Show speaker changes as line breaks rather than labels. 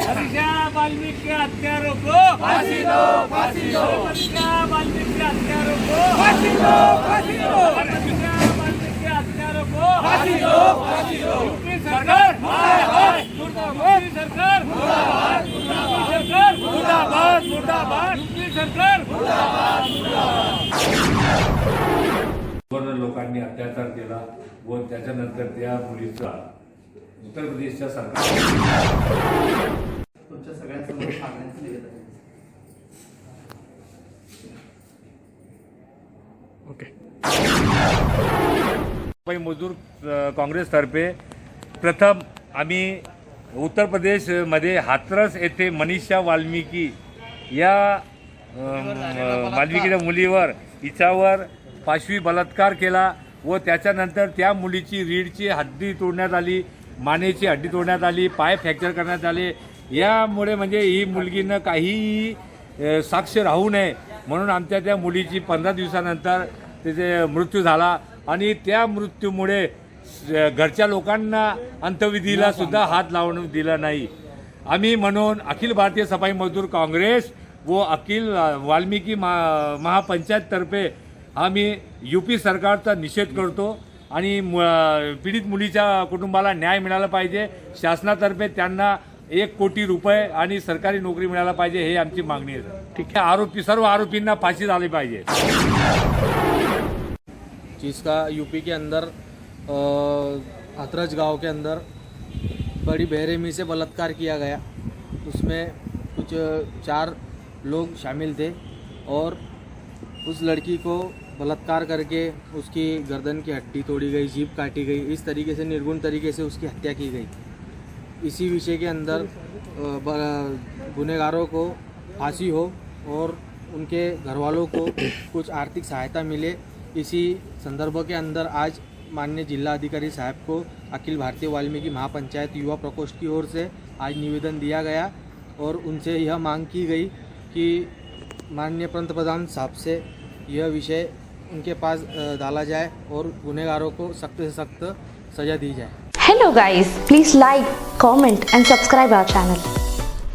हर्षा वाल्मीकि के हत्यारों को फांसी दो फांसी दो हर्षा वाल्मीकि हत्यारों को फांसी दो फांसी दो हर्षा वाल्मीकि हत्यारों को फांसी दो फांसी दो यूपी सरकार मुर्दाबाद यूपी सरकार मुर्दाबाद यूपी सरकार मुर्दाबाद मुर्दाबाद यूपी सरकार
वर लोकांनी अत्याचार केला व त्याच्यानंतर त्या मुलीचा उत्तर प्रदेशच्या सरकार
तुमच्या सगळ्यांसमोर सांगण्याचं लिहित आहे.
ओके मजदूर काँग्रेसतर्फे प्रथम आम्ही उत्तर प्रदेशमध्ये हातरस येथे मनीषा वाल्मिकी या वाल्मिकीच्या मुलीवर हिच्यावर पाशवी बलात्कार केला व त्याच्यानंतर त्या मुलीची रीडची हड्डी तोडण्यात आली मानेची हड्डी तोडण्यात आली पाय फ्रॅक्चर करण्यात आले. यामुळे म्हणजे ही मुलगीनं काहीही साक्ष राहू नये म्हणून आमच्या त्या मुलीची पंधरा दिवसानंतर त्याचे मृत्यू झाला आणि त्या मृत्यूमुळे घरच्या लोकांना अंत्यविधीला सुद्धा हात लावून दिला नाही. आम्ही म्हणून अखिल भारतीय सफाई मजदूर काँग्रेस व अखिल वाल्मिकी महा महापंचायततर्फे आम्ही यू पी सरकारचा निषेध करतो. आणि मु- पीडित मुलीच्या कुटुंबाला न्याय मिळाला पाहिजे. शासनातर्फे त्यांना एक कोटी रुपये आणि सरकारी नोकरी मिळायला पाहिजे हे आमची मागणी आहे. ठीक आहे. आरोपी सर्व आरोपींना फाशी झाली पाहिजे.
जिसका यूपी के अंदर अ, हाथरस गांव के अंदर बड़ी बेरहमी से बलात्कार किया गया। उसमें कुछ चार लोग शामिल थे और उस लड़की को बलात्कार करके उसकी गर्दन की हड्डी तोड़ी गई जीप काटी गई, इस तरीके से, निर्गुण तरीके से उसकी हत्या की गई। इसी विषय के अंदर गुनहगारों को फांसी हो और उनके घर वालों को कुछ आर्थिक सहायता मिले। इसी संदर्भ के अंदर आज माननीय जिला अधिकारी साहब को अखिल भारतीय वाल्मीकि महापंचायत युवा प्रकोष्ठ की ओर से आज निवेदन दिया गया और उनसे यह मांग की गई कि माननीय पंतप्रधान साहब से यह विषय उनके पास डाला जाए और गुनेगारों को सख्त से सख्त सजा दी जाए।
Hello guys please like comment and subscribe our channel